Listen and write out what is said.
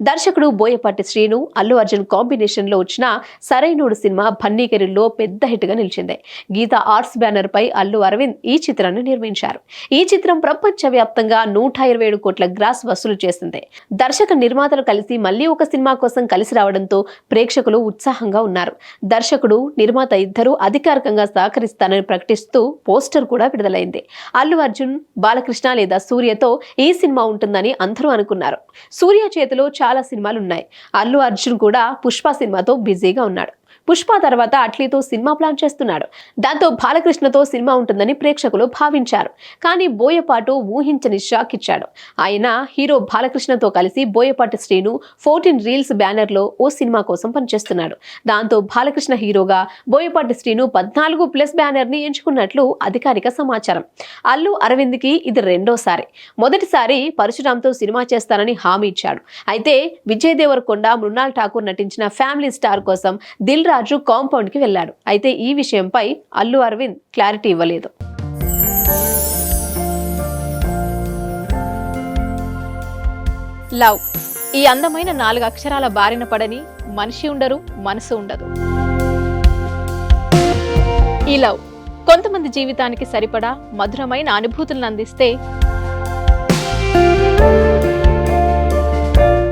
దర్శకుడు బోయపాటి శ్రీను అల్లు అర్జున్ కాంబినేషన్లో వచ్చిన సరైనోడు సినిమా భన్నీకెరిలో పెద్ద హిట్గా నిలిచింది. గీత ఆర్ట్స్ బ్యానర్ పై అల్లు అరవింద్ ఈ చిత్రాన్ని నిర్మించారు. ఈ చిత్రం ప్రపంచ వ్యాప్తంగా నూట ఇరవై ఏడు కోట్ల గ్రాస్ వసూలు చేసింది. దర్శక నిర్మాతలు కలిసి మళ్ళీ ఒక సినిమా కోసం కలిసి రావడంతో ప్రేక్షకులు ఉత్సాహంగా ఉన్నారు. దర్శకుడు నిర్మాత ఇద్దరూ అధికారికంగా సహకరిస్తానని ప్రకటిస్తూ పోస్టర్ కూడా విడుదలైంది. అల్లు అర్జున్ బాలకృష్ణ లేదా సూర్యతో ఈ సినిమా ఉంటుందని అందరూ అనుకున్నారు. సూర్య చేతిలో చాలా సినిమాలు ఉన్నాయి. అల్లు అర్జున్ కూడా పుష్ప సినిమాతో బిజీగా ఉన్నాడు. పుష్ప తర్వాత అట్లీతో సినిమా ప్లాన్ చేస్తున్నాడు. దాంతో బాలకృష్ణతో సినిమా ఉంటుందని ప్రేక్షకులు భావించారు. కానీ బోయపాటు ఊహించని షాక్ ఇచ్చాడు. ఆయన హీరో బాలకృష్ణతో కలిసి బోయపాటి శ్రీను ఫోర్టీన్ రీల్స్ బ్యానర్లో ఓ సినిమా కోసం పనిచేస్తున్నాడు. దాంతో బాలకృష్ణ హీరోగా బోయపాటి శ్రీను పద్నాలుగు ప్లస్ బ్యానర్ని ఎంచుకున్నట్లు అధికారిక సమాచారం. అల్లు అరవింద్కి ఇది రెండోసారి. మొదటిసారి పరశురామ్తో సినిమా చేస్తానని హామీ ఇచ్చాడు. అయితే విజయ్ దేవరకొండ మృణాల్ ఠాకూర్ నటించిన ఫ్యామిలీ స్టార్ కోసం దిల్ రాజు కాంపౌండ్కి అయితే ఈ విషయంపై అల్లు అరవింద్ క్లారిటీ ఇవ్వలేదు. లవ్. ఈ అందమైన నాలుగు అక్షరాల బారిన పడని మనిషి ఉండరు మనసు ఉండదు. ఈ లవ్ కొంతమంది జీవితానికి సరిపడా మధురమైన అనుభూతులను అందిస్తే